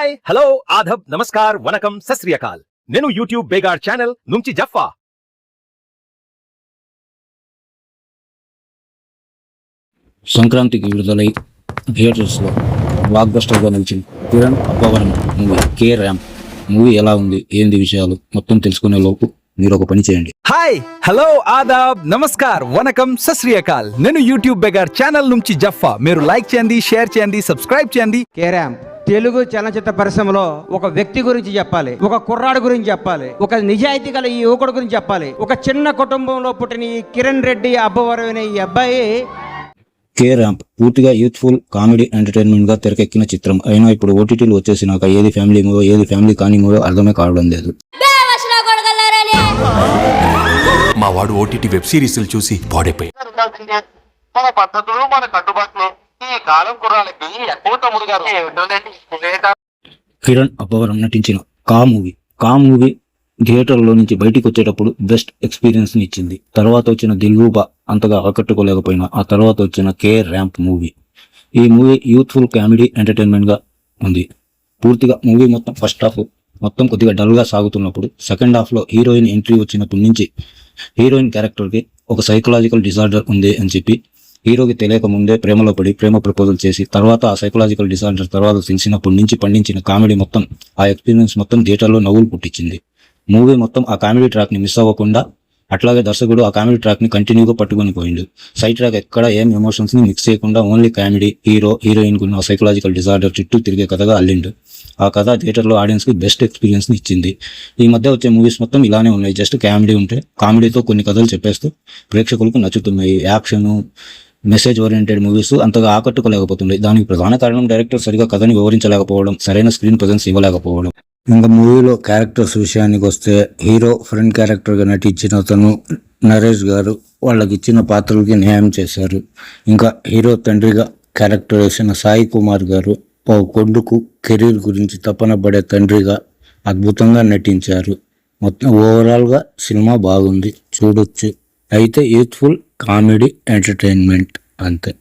Hi hello ఆదబ్ నమస్కార్ వనకం సశ్రియకాల్ నేను యూట్యూబ్ బేగార్ ఛానల్ నుంచి జఫ్ఫా సంక్రాంతికి విడుదలై థియేటర్స్లో బ్లాక్ బస్టర్గా నిలిచింది Kiran Abbavaram movie K ramp movie ఎలా ఉంది ఏంది విషయాలు మొత్తం తెలుసుకునే లోపు మీరు ఒక పని చేయండి. హాయ్ హలో ఆదాబ్ నమస్కార్ వనకం సశ్రియకాల్ నేను యూట్యూబ్ బెగార్ ఛానల్ నుంచి జఫ్ఫా మీరు లైక్ చేయండి షేర్ చేయండి సబ్స్క్రైబ్ చేయండి. కేరామ్ తెలుగు చలనచిత్ర పరిశ్రమలో ఒక వ్యక్తి గురించి చెప్పాలి ఒక కుర్రాడు గురించి చెప్పాలి ఒక నిజాయితీ గల ఈ యువకుడు గురించి చెప్పాలి. ఒక చిన్న కుటుంబంలో పుట్టిన ఈ కిరణ్ రెడ్డి అబ్బవరం అనే ఈ అబ్బాయి కే ర్యాంప్ పూర్తిగా యూత్ఫుల్ కామెడీ ఎంటర్టైన్మెంట్గా తెరకెక్కిన చిత్రం. అయినా ఇప్పుడు ఓటీటీలు వచ్చేసినాక ఏది ఫ్యామిలీ మూవో ఏది ఫ్యామిలీ కాని మూవో అర్థమే కావడం లేదు. మా వాడు ఓటీటీ వెబ్ సిరీస్లు చూసి పాడైపోయి. మన పద్ధతులు మన కట్టుబాట్లు కాలం కుర్రాలకి ఎక్కువ తమ్ముడు గారు. ఏమిటోనండి లేక కిరణ్ అప్పవరం నటించిన కా మూవీ. కా మూవీ థియేటర్లో నుంచి బయటికి వచ్చేటప్పుడు బెస్ట్ ఎక్స్పీరియన్స్ని ఇచ్చింది. తర్వాత వచ్చిన దిల్రూబా అంతగా ఆకట్టుకోలేకపోయినా ఆ తర్వాత వచ్చిన కే ర్యాంప్ మూవీ. ఈ మూవీ యూత్ఫుల్ కామెడీ ఎంటర్టైన్మెంట్గా ఉంది. పూర్తిగా మూవీ మొత్తం ఫస్ట్ హాఫ్ మొత్తం కొద్దిగా డల్గా సాగుతున్నప్పుడు సెకండ్ హాఫ్లో హీరోయిన్ ఎంట్రీ వచ్చినప్పటి నుంచి హీరోయిన్ క్యారెక్టర్కి ఒక సైకలాజికల్ డిసార్డర్ ఉంది అని చెప్పి హీరోకి తెలియక ముందే ప్రేమలో పడి ప్రేమ ప్రపోజల్ చేసి తర్వాత ఆ సైకలాజికల్ డిసార్డర్ తర్వాత తెలిసినప్పటి నుంచి పండించిన కామెడీ మొత్తం ఆ ఎక్స్పీరియన్స్ మొత్తం థియేటర్లో నవ్వులు పుట్టించింది. మూవీ మొత్తం ఆ కామెడీ ట్రాక్ని మిస్ అవ్వకుండా అట్లాగే దర్శకుడు ఆ కామెడీ ట్రాక్ని కంటిన్యూగా పట్టుకొని పోయిండు. సైడ్ ట్రాక్ ఎక్కడ ఏం ఎమోషన్స్ని మిక్స్ చేయకుండా ఓన్లీ కామెడీ హీరో హీరోయిన్ కున్న సైకలాజికల్ డిజార్డర్ చుట్టూ తిరిగే కథగా అల్లిండు. ఆ కథ థియేటర్లో ఆడియన్స్కి బెస్ట్ ఎక్స్పీరియన్స్ని ఇచ్చింది. ఈ మధ్య వచ్చే మూవీస్ మొత్తం ఇలానే ఉన్నాయి. జస్ట్ కామెడీ ఉంటే కామెడీతో కొన్ని కథలు చెప్పేస్తూ ప్రేక్షకులకు నచ్చుతున్నాయి. యాక్షన్ మెసేజ్ ఓరియంటెడ్ మూవీస్ అంతగా ఆకట్టుకోలేకపోతున్నాయి దానికి ప్రధాన కారణం డైరెక్టర్ సరిగా కథని వివరించలేకపోవడం సరైన స్క్రీన్ ప్రజెన్స్ ఇవ్వలేకపోవడం. ఇంకా మూవీలో క్యారెక్టర్స్ విషయానికి వస్తే హీరో ఫ్రెండ్ క్యారెక్టర్గా నటించిన అతను నరేష్ గారు వాళ్ళకి ఇచ్చిన పాత్రలకి న్యాయం చేశారు. ఇంకా హీరో తండ్రిగా క్యారెక్టర్ వేసిన సాయి కుమార్ గారు ఓ కొడుకు కెరీర్ గురించి తపన పడే తండ్రిగా అద్భుతంగా నటించారు. మొత్తం ఓవరాల్గా సినిమా బాగుంది. చూడొచ్చు. అయితే యూత్ఫుల్ కామెడీ ఎంటర్టైన్మెంట్ అంతే.